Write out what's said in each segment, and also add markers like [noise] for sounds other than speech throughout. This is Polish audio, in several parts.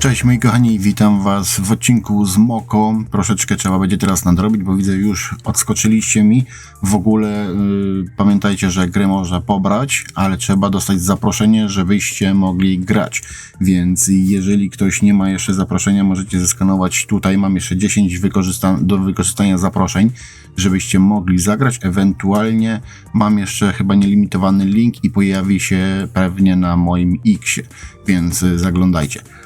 Cześć moi kochani, witam was w odcinku z Moko. Troszeczkę trzeba będzie teraz nadrobić, bo widzę już odskoczyliście mi. W ogóle y, pamiętajcie, że grę można pobrać, ale trzeba dostać zaproszenie, żebyście mogli grać. Więc jeżeli ktoś nie ma jeszcze zaproszenia, możecie zeskanować tutaj. Mam jeszcze 10 wykorzysta- do wykorzystania zaproszeń, żebyście mogli zagrać. Ewentualnie mam jeszcze chyba nielimitowany link i pojawi się pewnie na moim Xie, więc y, zaglądajcie.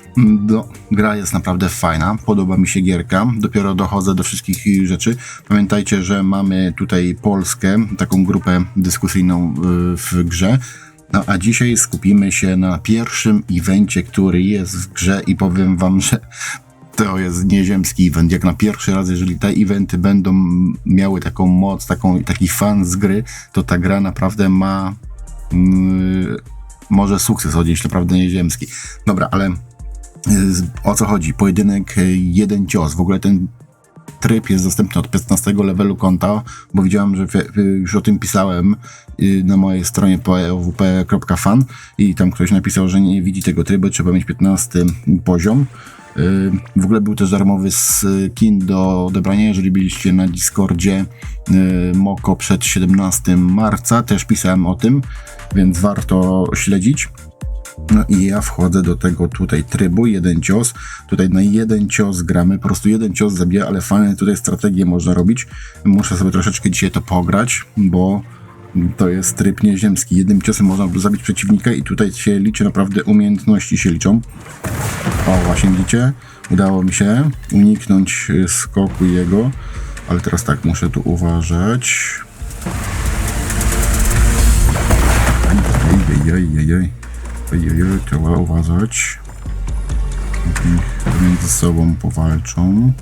Gra jest naprawdę fajna, podoba mi się gierka, dopiero dochodzę do wszystkich rzeczy. Pamiętajcie, że mamy tutaj Polskę, taką grupę dyskusyjną y, w grze. No a dzisiaj skupimy się na pierwszym evencie, który jest w grze i powiem wam, że to jest nieziemski event. Jak na pierwszy raz, jeżeli te eventy będą miały taką moc, taką, taki fan z gry, to ta gra naprawdę ma yy, może sukces odnieść, naprawdę nieziemski. Dobra, ale o co chodzi? Pojedynek y, jeden cios. W ogóle ten tryb jest dostępny od 15 levelu konta, bo widziałem, że y, już o tym pisałem y, na mojej stronie powp.fan i tam ktoś napisał, że nie widzi tego trybu, trzeba mieć 15 poziom. Y, W ogóle był też darmowy skin do odebrania, jeżeli byliście na Discordzie y, Moko przed 17 marca, też pisałem o tym, więc warto śledzić. No i ja wchodzę do tego tutaj trybu, jeden cios. Tutaj na jeden cios gramy, po prostu jeden cios zabija, ale fajne tutaj strategie można robić. Muszę sobie troszeczkę dzisiaj to pograć, bo to jest tryb nieziemski. Jednym ciosem można zabić przeciwnika i tutaj się liczy naprawdę umiejętności się liczą. O, właśnie widzicie? Udało mi się uniknąć skoku jego, ale teraz tak, muszę tu uważać. Ej, ej, ej, ej, ej. Ojej, trzeba uważać. Między sobą powalczą.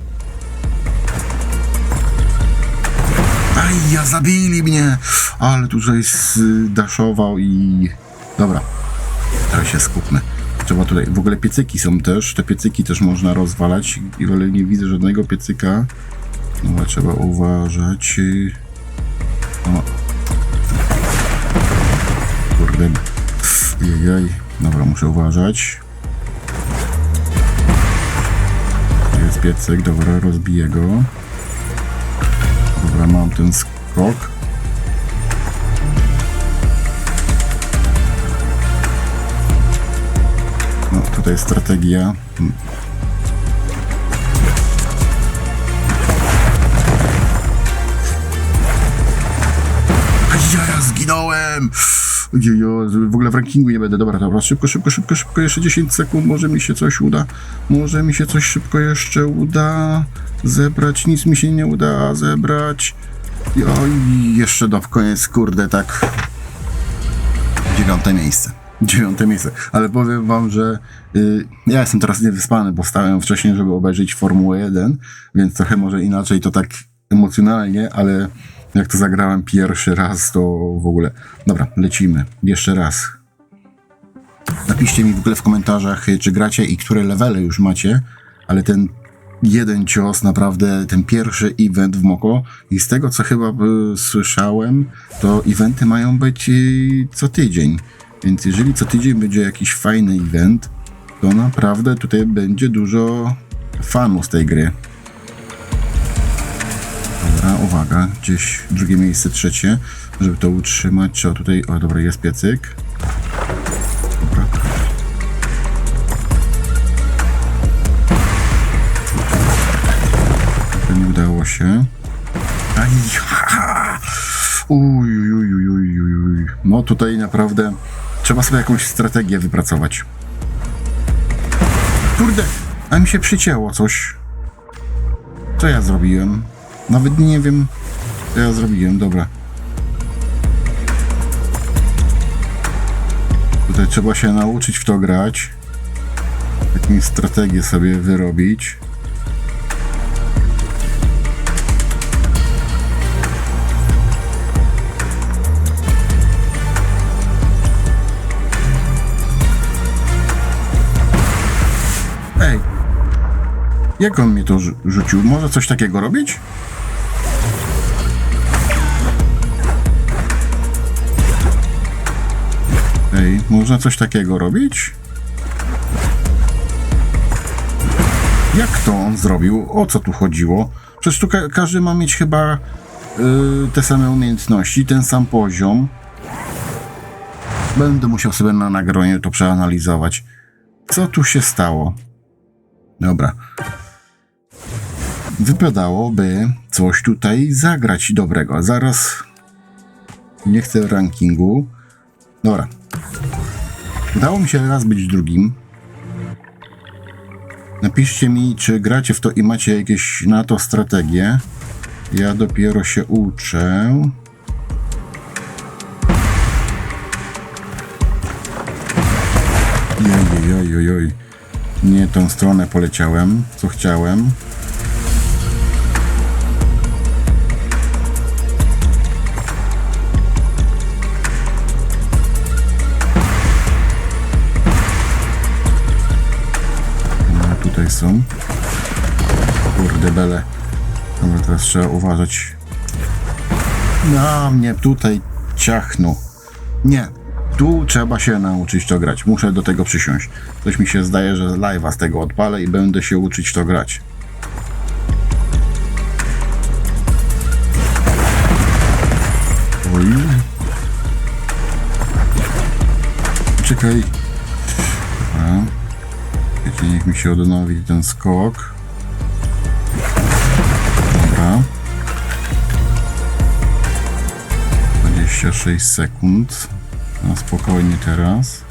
Aj, ja zabili mnie! Ale tutaj zdaszował i... Dobra, teraz się skupmy. Trzeba tutaj, w ogóle piecyki są też, te piecyki też można rozwalać, ale nie widzę żadnego piecyka. No, trzeba uważać. O. Kurde, Jejej, dobra, muszę uważać. Jest piecyk, dobra, rozbiję go. Dobra, mam ten skok. No, tutaj strategia. Ja zginąłem! Ojejo, w ogóle w rankingu nie będę. Dobra, dobra, szybko, szybko, szybko, szybko, jeszcze 10 sekund, może mi się coś uda. Może mi się coś szybko jeszcze uda zebrać. Nic mi się nie uda zebrać. I Oj, jeszcze do koniec, kurde, tak. Dziewiąte miejsce. Dziewiąte miejsce. Ale powiem wam, że y, ja jestem teraz niewyspany, bo stałem wcześniej, żeby obejrzeć Formułę 1, więc trochę może inaczej to tak emocjonalnie, ale jak to zagrałem pierwszy raz, to w ogóle. Dobra, lecimy. Jeszcze raz. Napiszcie mi w ogóle w komentarzach, y, czy gracie i które levele już macie, ale ten jeden cios, naprawdę ten pierwszy event w Moko i z tego co chyba y, słyszałem, to eventy mają być y, co tydzień. Więc jeżeli co tydzień będzie jakiś fajny event, to naprawdę tutaj będzie dużo fanów z tej gry. Dobra, uwaga, gdzieś drugie miejsce, trzecie, żeby to utrzymać, trzeba tutaj, o dobra, jest piecyk. Dobra. To nie udało się. Aj, uj, uj, uj, uj, uj. No tutaj naprawdę trzeba sobie jakąś strategię wypracować. Kurde, a mi się przycięło coś. Co ja zrobiłem? Nawet nie wiem, co ja zrobiłem. Dobra. Tutaj trzeba się nauczyć w to grać. Jakąś strategię sobie wyrobić. Jak on mnie to rzu- rzucił? Może coś takiego robić? Ej, można coś takiego robić? Jak to on zrobił? O co tu chodziło? Przecież tu ka- każdy ma mieć chyba y, te same umiejętności, ten sam poziom. Będę musiał sobie na nagronie to przeanalizować. Co tu się stało? Dobra. Wypadałoby coś tutaj zagrać dobrego. Zaraz nie chcę rankingu. Dobra. Udało mi się raz być drugim. Napiszcie mi, czy gracie w to i macie jakieś na to strategie. Ja dopiero się uczę. Joj, Nie tą stronę poleciałem, co chciałem. Dobra, teraz trzeba uważać. Na mnie tutaj ciachnu. Nie. Tu trzeba się nauczyć to grać. Muszę do tego przysiąść. Coś mi się zdaje, że live'a z tego odpalę i będę się uczyć to grać. Oj. Czekaj. Dobra. Niech mi się odnowi ten skok. 26 sekund. No spokojnie teraz.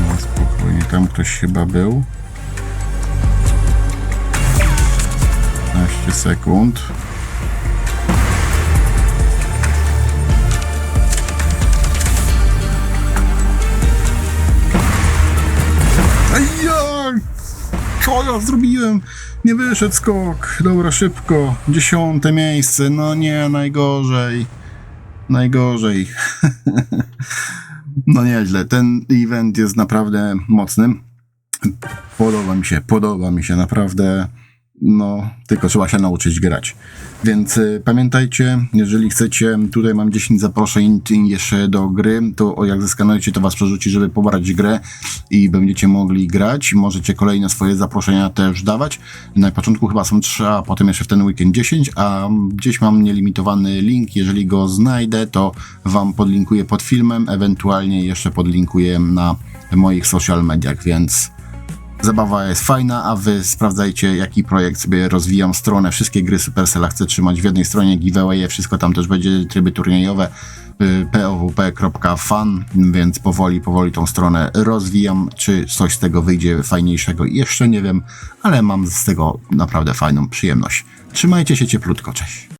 No spokojnie, tam ktoś chyba był. 15 sekund. Co ja zrobiłem? Nie wyszedł skok. Dobra, szybko. Dziesiąte miejsce. No nie, najgorzej. Najgorzej. [laughs] no nieźle. Ten event jest naprawdę mocny. Podoba mi się, podoba mi się naprawdę. No, tylko trzeba się nauczyć grać. Więc y, pamiętajcie, jeżeli chcecie, tutaj mam 10 zaproszeń jeszcze do gry, to jak zeskanujecie, to was przerzuci, żeby pobrać grę i będziecie mogli grać. Możecie kolejne swoje zaproszenia też dawać. Na początku chyba są 3, a potem jeszcze w ten weekend 10, a gdzieś mam nielimitowany link. Jeżeli go znajdę, to wam podlinkuję pod filmem, ewentualnie jeszcze podlinkuję na moich social mediach, więc Zabawa jest fajna, a wy sprawdzajcie, jaki projekt sobie rozwijam stronę. Wszystkie gry Supercella chcę trzymać w jednej stronie, giveawaye, wszystko tam też będzie, tryby turniejowe y, povp.fan, więc powoli, powoli tą stronę rozwijam. Czy coś z tego wyjdzie fajniejszego, jeszcze nie wiem, ale mam z tego naprawdę fajną przyjemność. Trzymajcie się cieplutko, cześć.